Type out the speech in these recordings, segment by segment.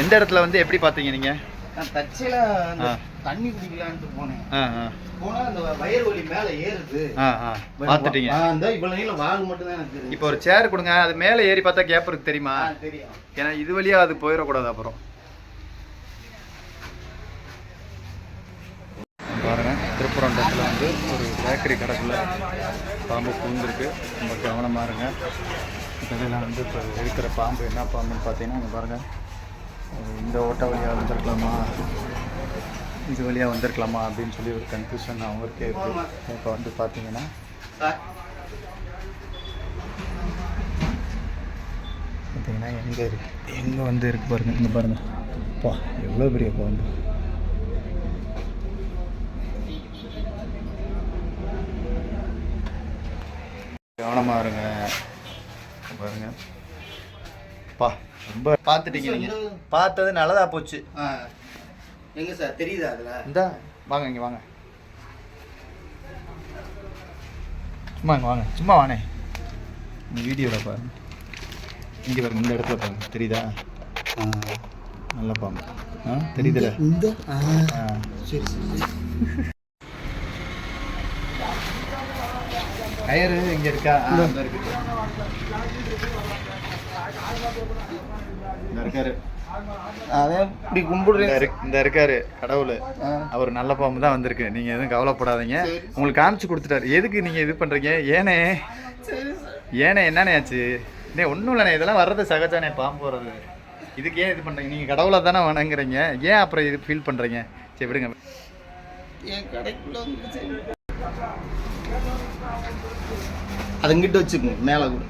எந்த இடத்துல வந்து எப்படி பார்த்தீங்க நீங்கள் நான் தச்சையில அந்த. தண்ணி குடிக்கலான்ட்டு போனேன். ஆ ஆ. போனா அந்த வயிறு வலி மேல ஏறுது. பார்த்துட்டீங்க. ஆ, இந்த இவ்வளவு நீளம் வால் மட்டும் தான் எனக்கு தெரியும் இப்போ ஒரு சேர் கொடுங்க. அது மேலே ஏறி பார்த்தா கேப் இருக்கு தெரியுமா? தெரியும். ஏன்னா இது வழியா அது போயிடக்கூடாது அப்புறம். பாருங்க திருப்பரண்டத்தில் வந்து ஒரு பேக்கரி கடைக்குள்ள பாம்பு பூந்திருக்கு. ரொம்ப கவனமாக இருங்க. இதெல்லாம் வந்து இப்போ இருக்கிற பாம்பு என்ன பாம்புன்னு பார்த்தீங்கன்னா இங்கே பாருங்கள் இந்த ஓட்ட வழியாக வந்திருக்கலாமா? இது வழியாக வந்திருக்கலாமா அப்படின்னு சொல்லி ஒரு கன்ஃபியூஷன் அவங்களுக்கே இருக்குது இப்போ வந்து பார்த்தீங்கன்னா பார்த்தீங்கன்னா எங்கே இருக்கு எங்கே வந்து இருக்கு பாருங்க. இங்கே பாருங்க. பா எவ்வளோ பெரிய பாம்பு கவனமாக இருங்க. பாருங்கள் பா ரொம்ப பார்த்துட்டீங்க நீங்கள் பார்த்தது நல்லதா போச்சு. ஆ. எங்க சார்? தெரியுதா அதுல? இந்தா வாங்க இங்கே வாங்க. சும்மா இங்கே வாங்க சும்மா வானே. இந்த வீடியோவில் பாருங்க. இங்கே பாருங்க இந்த இடத்துல பாருங்க. தெரியுதா? நல்ல பாம்பு ஆ தெரியுதுல? இந்த சரி சரி. கயிறு இங்கே இருக்கா? இருக்கு. இருக்காரு. அதான் இப்படி இருக்கு- இந்த இருக்காரு கடவுள். அவர் நல்ல பாம்பு தான் வந்திருக்கு. நீங்கள் எதுவும் கவலைப்படாதீங்க. உங்களுக்கு காமிச்சு கொடுத்துட்டாரு. எதுக்கு நீங்கள் இது பண்ணுறீங்க ஏனே. ஏனே என்னண்ணே ஆச்சு? நே ஒன்றும் இல்லைண்ணே. இதெல்லாம் வர்றது சகஜானே பாம்பு வர்றது. இதுக்கு ஏன் இது பண்ணுறீங்க நீங்கள் கடவுளை தானே வணங்குறீங்க. ஏன் அப்புறம் இது ஃபீல் பண்ணுறீங்க சரி விடுங்க. அதுங்கிட்ட வச்சுக்கோங்க மேலே கூட.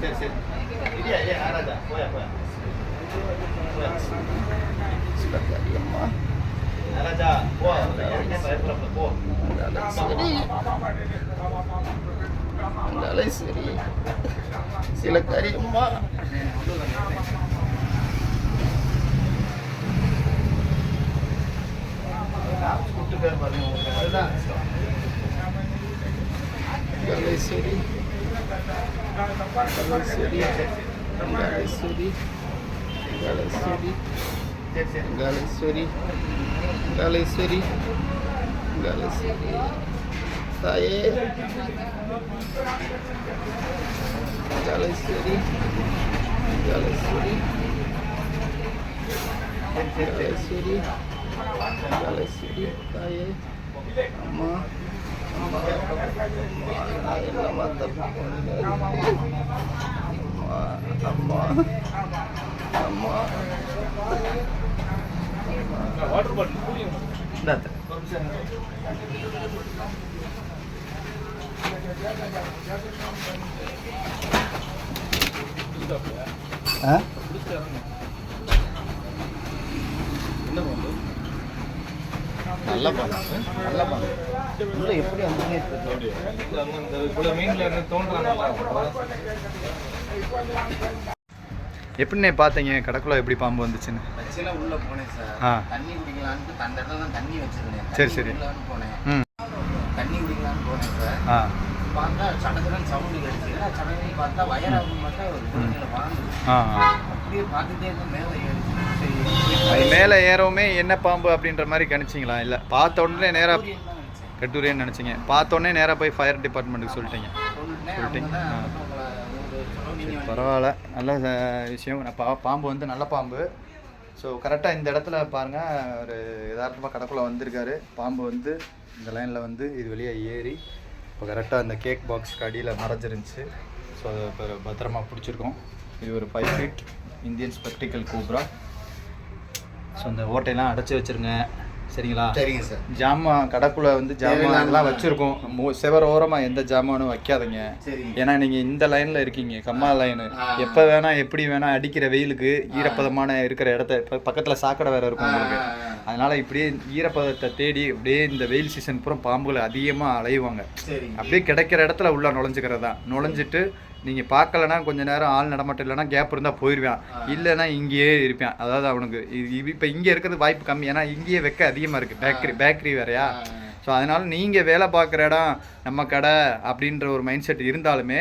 சரி சரி இல்லையா ஏ ஆராதா போயா போயா அம்மா ஆராதா போ ஏன் பயப்படல போ சரி அந்தாலே சரி சில காரியம்மா அதுதான் அந்தாலே சரி அந்தாலே சரி அந்தாலே சரி அந்தாலே சரி சரி சரி காலேஸ்வரி காலேஸ்வரி காலேஸ்வரி தாயே காலேஸ்வரி காலேஸ்வரி காலேஸ்வரி நல்ல பாம்பு நல்ல பாம்பு உள்ள எப்படி வந்தீங்க எப்படிண்ணே பார்த்தீங்க? கடைக்குள்ள எப்படி பாம்பு வந்துச்சுன்னு? உள்ள போனேன் சார். தண்ணி குடிக்கலான்ட்டு அந்த இடத்துல தான் தண்ணி வச்சிருந்தேன். சரி, சரி. குடிக்கலான்னு போனேன். தண்ணி குடிக்கலான்னு போனேன் சார். பார்த்தா சடச்சடன் சவுண்டு கிடைச்சு சடன்னு பார்த்தா வயராகும் பார்த்தா ஒரு குழந்தையில வாழ்ந்து. அப்படியே பார்த்துட்டே இருந்து மேலே ஏறிச்சு. அது மேலே ஏறவுமே என்ன பாம்பு அப்படின்ற மாதிரி கணிச்சிங்களா? இல்லை பார்த்த உடனே நேராக சூரியன் நினச்சிங்க. பார்த்த உடனே நேராக போய் ஃபயர் டிபார்ட்மெண்ட்டுக்கு சொல்லிட்டீங்க. சொல்லிட்டீங்க. பரவாயில்ல. நல்ல விஷயம். நான் பா பாம்பு வந்து நல்ல பாம்பு. ஸோ கரெக்டாக இந்த இடத்துல பாருங்கள் ஒரு யதார்த்தமாக கடக்குள்ள வந்திருக்காரு. பாம்பு வந்து இந்த லைனில் வந்து இது வழியாக ஏறி இப்போ கரெக்டாக அந்த கேக் பாக்ஸ்க்கு அடியில் மறைஞ்சிருந்துச்சு. ஸோ அதை இப்போ பத்திரமா பிடிச்சிருக்கோம். இது ஒரு five feet Indian spectacle cobra so அந்த ஓட்டையெல்லாம் அடைச்சி வச்சுருங்க. சரிங்களா? சரிங்க சார். ஜாமான் கடைக்குள்ள வந்து ஜாமான்லாம் வச்சிருக்கோம். செவர் ஓரமா எந்த ஜாமானும் வைக்காதீங்க. ஏன்னா நீங்க இந்த லைன்ல இருக்கீங்க. கம்மா லைனு. எப்ப வேணா எப்படி வேணா அடிக்கிற வெயிலுக்கு ஈரப்பதமான இருக்கிற இடத்த பக்கத்துல சாக்கடை வேற இருக்கும் உங்களுக்கு. அதனால இப்படியே ஈரப்பதத்தை தேடி அப்படியே இந்த வெயில் சீசன் பூரா பாம்புகள் அதிகமா அலையுவாங்க. அப்படியே கிடைக்கிற இடத்துல உள்ள நுழைஞ்சுக்கிறது தான் நுழைஞ்சிட்டு நீங்க பார்க்கலனா கொஞ்ச நேரம் ஆள் நடமாட்டம் இல்லைன்னா கேப் இருந்தா போயிடுவான் இல்லைன்னா இங்கேயே இருப்பான். அதாவது அவனுக்கு இது- இப்போ இங்கே இருக்கிறது வாய்ப்பு கம்மி. ஏன்னா இங்கேயே வெக்க அதிகமா இருக்கு. பேக்கரி பேக்கரி வேறயா. ஸோ அதனால நீங்க வேலை பார்க்குற இடம் நம்ம கடை அப்படின்ற ஒரு மைண்ட் செட் இருந்தாலுமே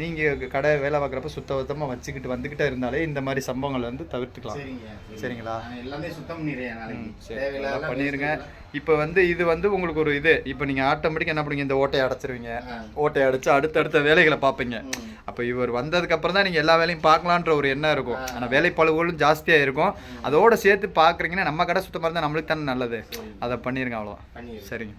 நீங்க கடை வேலை பார்க்குறப்ப சுத்தபத்தமா வச்சுக்கிட்டு வந்துக்கிட்டே இருந்தாலே இந்த மாதிரி சம்பவங்கள் வந்து தவிர்த்துக்கலாம். சரிங்க. சரிங்களா? எல்லாமே சுத்தம் waste இப்போ வந்து இது வந்து உங்களுக்கு ஒரு இது. இப்போ நீங்க ஆட்டோமேட்டிக் என்ன பண்ணுவீங்க? இந்த ஓட்டையை அடைச்சிருவீங்க. ஓட்டையை அடைச்சு அடுத்தடுத்த வேலைகளை பார்ப்பீங்க. அப்போ இவர் வந்ததுக்கு அப்புறம் தான் நீங்க எல்லா வேலையும் பார்க்கலான்ற ஒரு எண்ணம் இருக்கும். ஆனா வேலைப்பளுவுகளும் ஜாஸ்தியா இருக்கும். அதோட சேர்த்து பார்க்குறீங்கன்னா நம்ம கடை சுத்தமாக இருந்தால் நம்மளுக்கு தானே நல்லது. அதை பண்ணிருங்க அவ்வளோதான் பண்ணிடுறேன். சரிங்க.